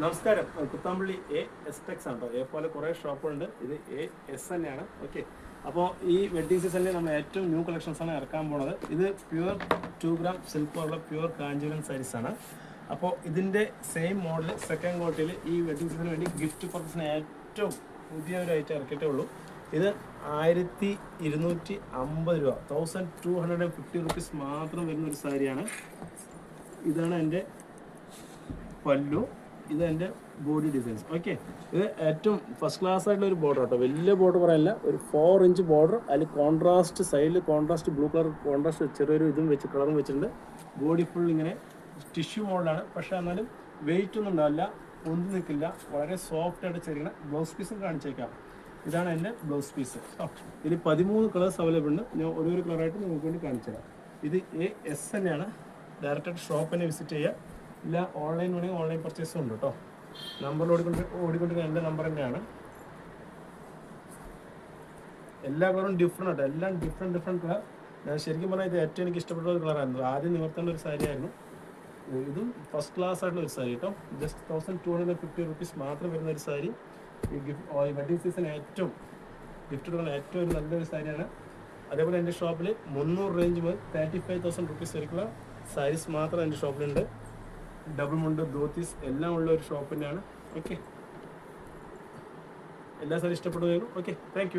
നമസ്കാരം. Kuthampully A S Tex ആണ് കേട്ടോ എ പോലെ കുറേ ഷോപ്പുണ്ട് ഇത് എ എസ് തന്നെയാണ്. ഓക്കെ. അപ്പോൾ ഈ വെഡ്ഡിംഗ് സീസണിൽ നമ്മൾ ഏറ്റവും ന്യൂ കളക്ഷൻസ് ആണ് ഇറക്കാൻ പോണത്. ഇത് പ്യുവർ ടു ഗ്രാം സിൽക്ക് പോലുള്ള പ്യുവർ കാഞ്ചീപുരം സാരീസ് ആണ്. അപ്പോൾ ഇതിന്റെ സെയിം മോഡൽ സെക്കൻഡ് ക്വാർട്ടിയിൽ ഈ വെഡ്ഡിംഗ് സീസണിന് വേണ്ടി ഗിഫ്റ്റ് പർപ്പസിന് ഏറ്റവും പുതിയ ഒരു ഐറ്റം ഇറക്കിയിട്ടേ ഉള്ളൂ. ഇത് ആയിരത്തി ഇരുന്നൂറ്റി അമ്പത് രൂപ. Thousand two hundred and fifty rupees മാത്രം വരുന്ന ഒരു സാരിയാണ്. ഇതാണ് എന്റെ പല്ലു. ഇത് എന്റെ ബോഡി ഡിസൈൻസ് ഓക്കെ ഇത് ഏറ്റവും ഫസ്റ്റ് ക്ലാസ് ആയിട്ടുള്ള ഒരു ബോർഡർ കേട്ടോ വലിയ ബോർഡർ പറയാനില്ല ഒരു ഫോർ ഇഞ്ച് ബോർഡർ അതിൽ കോൺട്രാസ്റ്റ് സൈഡിൽ കോൺട്രാസ്റ്റ് ബ്ലൂ കളർ കോൺട്രാസ്റ്റ് ചെറിയൊരു ഇതും വെച്ച് കളറും വെച്ചിട്ടുണ്ട്. ബോഡി ഫുൾ ഇങ്ങനെ ടിഷ്യൂ മോഡലാണ് പക്ഷേ എന്നാലും വെയിറ്റ് ഒന്നും ഉണ്ടാവില്ല ഒന്നും നിൽക്കില്ല. വളരെ സോഫ്റ്റ് ആയിട്ട് ചെറിയ ബ്ലൗസ് പീസും കാണിച്ചേക്കാം. ഇതാണ് എന്റെ ബ്ലൗസ് പീസ് ഇതിൽ പതിമൂന്ന് കളേഴ്സ് അവൈലബിൾ ഉണ്ട്. ഞാൻ ഓരോരോ കളറായിട്ട് നിങ്ങൾക്ക് വേണ്ടി കാണിച്ചു തരാം ഇത് എ എസ് തന്നെയാണ് ഡയറക്റ്റായിട്ട് ഷോപ്പ് തന്നെ വിസിറ്റ് ചെയ്യുക. ഇല്ല ഓൺലൈൻ വേണമെങ്കിൽ ഓൺലൈൻ പർച്ചേസും ഉണ്ട് കേട്ടോ നമ്പറിൽ ഓടിക്കൊണ്ട് ഓടിക്കൊണ്ടിരിക്കുന്ന എന്റെ നമ്പർ തന്നെയാണ്. എല്ലാ കളറും ഡിഫറെന്റ് ആട്ടോ. എല്ലാം ഡിഫറെന്റ് ഡിഫറെന്റ് കളർ ഞാൻ ശരിക്കും പറഞ്ഞാൽ ഇത് ഏറ്റവും എനിക്ക് ഇഷ്ടപ്പെട്ട ഒരു കളറായിരുന്നു ആദ്യം നിവർത്തേണ്ട ഒരു സാരി ആയിരുന്നു. ഇതും ഫസ്റ്റ് ക്ലാസ് ആയിട്ടുള്ള ഒരു സാരി കേട്ടോ just thousand two hundred fifty rupees മാത്രം വരുന്ന ഒരു സാരി ഈ ഗിഫ്റ്റ് വെഡിങ് സീസൺ ഏറ്റവും ഗിഫ്റ്റ് കൊടുക്കുന്ന ഏറ്റവും ഒരു നല്ലൊരു സാരിയാണ് അതേപോലെ എന്റെ ഷോപ്പിൽ മുന്നൂറ് റേഞ്ച് മുതൽ തേർട്ടി ഫൈവ് തൗസൻഡ് റുപ്പീസ് വരെയുള്ള സാരീസ് മാത്രം എന്റെ ഷോപ്പിലുണ്ട് ഡബിൾ മുണ്ട് ധോത്തീസ് എല്ലാം ഉള്ള ഒരു ഷോപ്പ് തന്നെയാണ്. ഓക്കെ എല്ലാ സാറും ഇഷ്ടപ്പെട്ടു ഓക്കെ താങ്ക്